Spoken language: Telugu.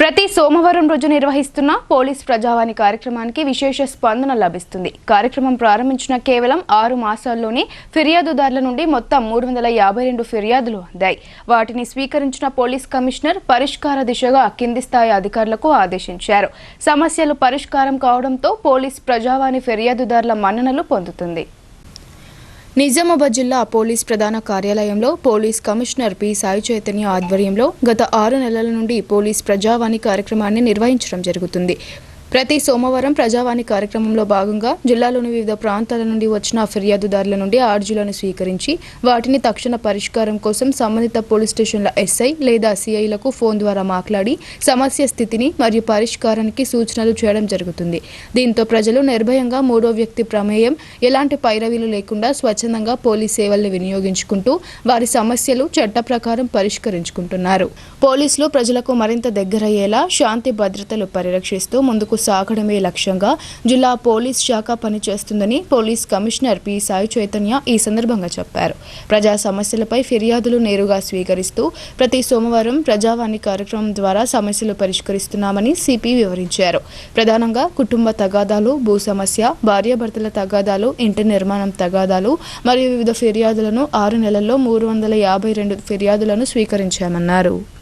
ప్రతి సోమవారం రోజు నిర్వహిస్తున్న పోలీస్ ప్రజావాణి కార్యక్రమానికి విశేష స్పందన లభిస్తుంది. కార్యక్రమం ప్రారంభించిన కేవలం ఆరు మాసాల్లోనే ఫిర్యాదుదారుల నుండి మొత్తం మూడు వందల యాభై రెండు ఫిర్యాదులు అందాయి. వాటిని స్వీకరించిన పోలీస్ కమిషనర్ పరిష్కార దిశగా కింది స్థాయి అధికారులకు ఆదేశించారు. సమస్యలు పరిష్కారం కావడంతో పోలీస్ ప్రజావాణి ఫిర్యాదుదారుల మన్ననలు పొందుతుంది. నిజామాబాద్ జిల్లా పోలీస్ ప్రధాన కార్యాలయంలో police commissioner P. Sai Chaitanya ఆధ్వర్యంలో గత ఆరు నెలల నుండి పోలీస్ ప్రజావాణి కార్యక్రమాన్ని నిర్వహించడం జరుగుతుంది. ప్రతి సోమవారం ప్రజావాణి కార్యక్రమంలో భాగంగా జిల్లాలోని వివిధ ప్రాంతాల నుండి వచ్చిన ఫిర్యాదుదారుల నుండి ఆర్జీలను స్వీకరించి వాటిని తక్షణ పరిష్కారం కోసం సంబంధిత పోలీస్ స్టేషన్ల ఎస్ఐ లేదా సిఐలకు ఫోన్ ద్వారా మాట్లాడి సమస్య స్థితిని మరియు పరిష్కారానికి సూచనలు చేయడం జరుగుతుంది. దీంతో ప్రజలు నిర్భయంగా మూడో వ్యక్తి ప్రమేయం ఎలాంటి పైరవీలు లేకుండా స్వచ్ఛందంగా పోలీస్ సేవల్ని వినియోగించుకుంటూ వారి సమస్యలు చట్ట ప్రకారం పరిష్కరించుకుంటున్నారు. పోలీసులు ప్రజలకు మరింత దగ్గరయ్యేలా శాంతి భద్రతలు పరిరక్షిస్తూ ముందుకు సాగడమే లక్ష్యంగా జిల్లా పోలీస్ శాఖ పనిచేస్తుందని police commissioner P. Sai Chaitanya ఈ సందర్భంగా చెప్పారు. ప్రజా సమస్యలపై ఫిర్యాదులు నేరుగా స్వీకరిస్తూ ప్రతి సోమవారం ప్రజావాణి కార్యక్రమం ద్వారా సమస్యలు పరిష్కరిస్తున్నామని సిపి వివరించారు. ప్రధానంగా కుటుంబ తగాదాలు భూ సమస్య భార్యాభర్తల తగాదాలు ఇంటి నిర్మాణం తగాదాలు మరియు వివిధ ఫిర్యాదులను ఆరు నెలల్లో మూడు వందల యాభై రెండు ఫిర్యాదులను స్వీకరించామన్నారు.